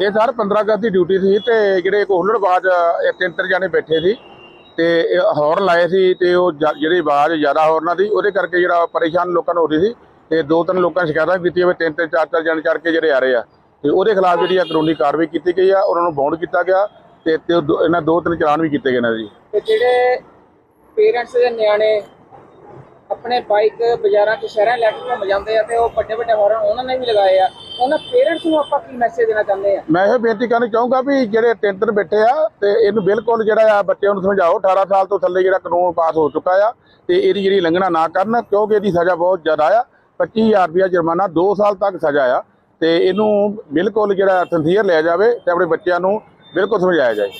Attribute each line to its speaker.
Speaker 1: ਇਹ ਸਰ 15 ਅਗਸਤ ਦੀ ਡਿਊਟੀ ਸੀ ਤੇ ਜਿਹੜੇ ਇੱਕ ਹੁੱਲੜਬਾਜ਼ ਇਹ ਤਿੰਨ ਤਿੰਨ ਜਾਣੇ ਬੈਠੇ ਸੀ ਤੇ ਇਹ ਲਾਏ ਸੀ ਤੇ ਉਹ ਜਿਹੜੀ ਆਵਾਜ਼ ਜ਼ਿਆਦਾ ਹੌਰਨਾਂ ਦੀ, ਉਹਦੇ ਕਰਕੇ ਜਿਹੜਾ ਪਰੇਸ਼ਾਨ ਲੋਕਾਂ ਨੂੰ ਹੋ ਰਹੀ ਸੀ ਤੇ ਦੋ ਤਿੰਨ ਲੋਕਾਂ ਨੇ ਸ਼ਿਕਾਇਤਾਂ ਕੀਤੀਆਂ ਵੀ ਤਿੰਨ ਤਿੰਨ, ਚਾਰ ਚਾਰ ਜਣੇ ਚੜ ਕੇ ਜਿਹੜੇ ਆ ਰਹੇ ਆ। ਤੇ ਉਹਦੇ ਖਿਲਾਫ ਜਿਹੜੀ ਆ ਕਾਨੂੰਨੀ ਕਾਰਵਾਈ ਕੀਤੀ ਗਈ ਆ, ਉਹਨਾਂ ਨੂੰ ਬੌਂਡ ਕੀਤਾ ਗਿਆ ਤੇ ਦੋ- ਇਹਨਾਂ ਦੋ ਤਿੰਨ ਚਲਾਨ ਵੀ ਕੀਤੇ ਗਏ ਨੇ ਜੀ।
Speaker 2: ਤੇ ਜਿਹੜੇ ਪੇਰੈਂਟਸ ਦੇ ਨਿਆਣੇ ਆਪਣੇ ਬਾਈਕ ਬਾਜ਼ਾਰਾਂ 'ਚ ਸ਼ਹਿਰਾਂ ਲੈ ਕੇ ਘੁੰਮ ਜਾਂਦੇ ਆ ਤੇ ਉਹ ਵੱਡੇ ਵੱਡੇ ਹਾਰਨ ਉਹਨਾਂ ਨੇ ਵੀ ਲਗਾਏ ਆ। ਉਹਨਾਂ ਪੇਰੈਂਟਸ ਨੂੰ ਆਪਾਂ ਕੀ ਮੈਸੇਜ ਦੇਣਾ ਚਾਹੁੰਦੇ ਆ?
Speaker 1: ਮੈਂ ਇਹ ਬੇਨਤੀ ਕਰਨੀ ਚਾਹੂੰਗਾ ਵੀ ਜਿਹੜੇ ਤਿੰਨ ਤਿੰਨ ਬੈਠੇ ਆ ਤੇ ਇਹਨੂੰ ਬਿਲਕੁਲ ਜਿਹੜਾ ਆ ਬੱਚਿਆਂ ਨੂੰ ਸਮਝਾਓ 18 ਸਾਲ ਤੋਂ ਥੱਲੇ ਜਿਹੜਾ ਕਾਨੂੰਨ ਪਾਸ ਹੋ ਚੁੱਕਾ ਆ ਤੇ ਇਹਦੀ ਜਿਹੜੀ ਲੰਘਣਾ ਨਾ ਕਰਨ ਕਿਉਂਕਿ ਇਹਦੀ ਸਜ਼ਾ ਬਹੁਤ ਜ਼ਿਆਦਾ ਆ। 25000 ਰੁਪਇਆ ਜੁਰਮਾਨਾ 2 ਸਾਲ ਤੱਕ ਸਜ਼ਾ ਆ ਤੇ ਇਹਨੂੰ ਬਿਲਕੁਲ ਜਿਹੜਾ ਸੰਸੀਅਰ ਲਿਆ ਜਾਵੇ ਤੇ ਆਪਣੇ ਬੱਚਿਆਂ ਨੂੰ ਬਿਲਕੁਲ ਸਮਝਾਇਆ ਜਾਏ।